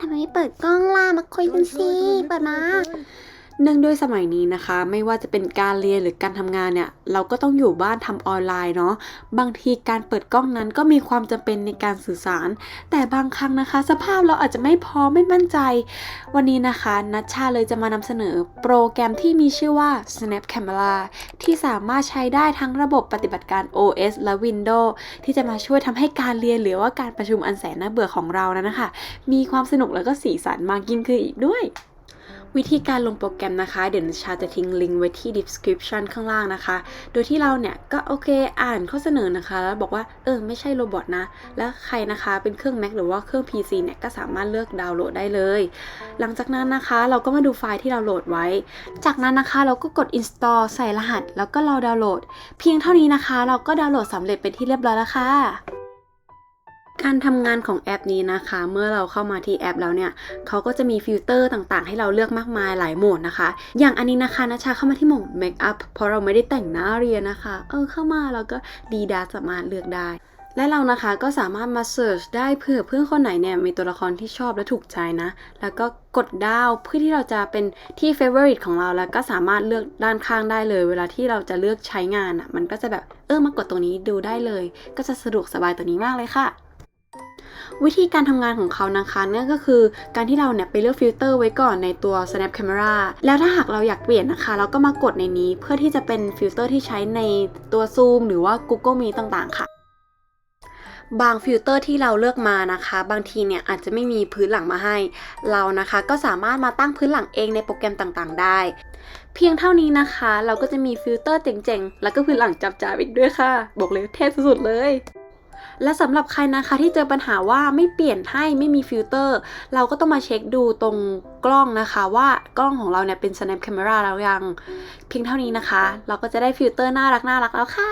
ทำไมไม่เปิดกล้องล่ะมาคุยกันสิ เปิดมา เนื่องด้วยสมัยนี้นะคะ ไม่ว่าจะเป็นการเรียนหรือการทำงานเนี่ย เราก็ต้องอยู่บ้านทำออนไลน์เนาะบางทีการเปิดกล้องนั้นก็มีความจำเป็นในการสื่อสาร แต่บางครั้งนะคะ สภาพเราอาจจะไม่พร้อมไม่มั่นใจ วันนี้นะคะนัชชาเลยจะมานำเสนอโปรแกรมที่มีชื่อว่า Snap Camera ที่สามารถใช้ได้ทั้งระบบปฏิบัติการ OS และ Windows ที่จะมาช่วยทำให้การเรียนหรือว่าการประชุมอันแสนน่าเบื่อของเรานั้นนะคะ มีความสนุกแล้วก็สีสันมากยิ่งขึ้นอีกด้วย วิธีการลงโปรแกรมนะคะ เดี๋ยวชาจะทิ้งลิงก์ไว้ที่ description ข้างล่างนะคะ โดยที่เราเนี่ยก็โอเคอ่านข้อเสนอนะคะ แล้วบอกว่าเออไม่ใช่โรบอทนะ แล้วใครนะคะเป็นเครื่อง Mac หรือว่าเครื่อง PC เนี่ยก็สามารถเลือกดาวน์โหลดได้เลย หลังจากนั้นนะคะ เราก็มาดูไฟล์ที่เราโหลดไว้ จากนั้นนะคะเราก็กด install ใส่รหัส แล้วก็รอดาวน์โหลด เพียงเท่านี้นะคะ เราก็ดาวน์โหลดสำเร็จเป็นที่เรียบร้อยแล้วค่ะ การทำงานของแอปนี้นะคะ เมื่อเราเข้ามาที่แอปแล้วเนี่ยเขาก็จะมีฟิลเตอร์ต่างๆ ให้เราเลือกมากมายหลายโหมดนะคะ อย่างอันนี้นะคะนะชาเข้ามาที่โหมด Make up เพราะเราไม่ได้แต่งหน้าเรียนนะคะ เออเข้ามาแล้วก็ดีดาสามารถเลือกได้และเรานะคะก็สามารถมาเสิร์ชได้เผื่อเพื่อนคนไหนเนี่ยมีตัวละครที่ชอบและถูกใจนะ แล้วก็กดดาวเพื่อที่เราจะเป็นที่ favorite ของเราแล้วก็สามารถเลือกด้านข้างได้เลย เวลาที่เราจะเลือกใช้งานอะ่ะมันก็จะแบบเออมากดตรงนี้ดูได้เลย ก็จะสะดวกสบายตัวนี้มากเลยค่ะ วิธีการทำงานของเขานะคะนั่นก็คือการที่เราเนี่ยไปเลือกฟิลเตอร์ไว้ก่อนในตัว snap camera แล้วถ้าหากเราอยากเปลี่ยนนะคะ เราก็มากดในนี้เพื่อที่จะเป็นฟิลเตอร์ที่ใช้ในตัว Zoom หรือว่า Google Meet ต่างๆ ค่ะบางฟิลเตอร์ที่เราเลือกมานะคะ บางทีเนี่ยอาจจะไม่มีพื้นหลังมาให้ เรานะคะก็สามารถมาตั้งพื้นหลังเองในโปรแกรมต่างๆ ได้ เพียงเท่านี้นะคะ เราก็จะมีฟิลเตอร์เจ๋งๆ แล้วก็พื้นหลังจับๆอีกด้วยค่ะ บอกเลยเทพสุดๆเลย และสำหรับใครนะคะที่เจอปัญหาว่าไม่เปลี่ยนให้ไม่มีฟิลเตอร์ เราก็ต้องมาเช็คดูตรงกล้องนะคะว่ากล้องของเราเนี่ยเป็น snap camera แล้วยัง เพียงเท่านี้นะคะ เราก็จะได้ฟิลเตอร์น่ารักน่ารักแล้วค่ะ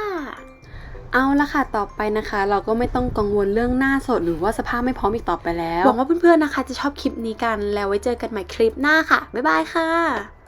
เอาละค่ะ ต่อไปนะคะ เราก็ไม่ต้องกังวลเรื่องหน้าสดหรือว่าสภาพไม่พร้อมอีกต่อไปแล้ว หวังว่าเพื่อนๆนะคะ จะชอบคลิปนี้กัน แล้วไว้เจอกันใหม่คลิปหน้าค่ะ บ๊ายบายค่ะ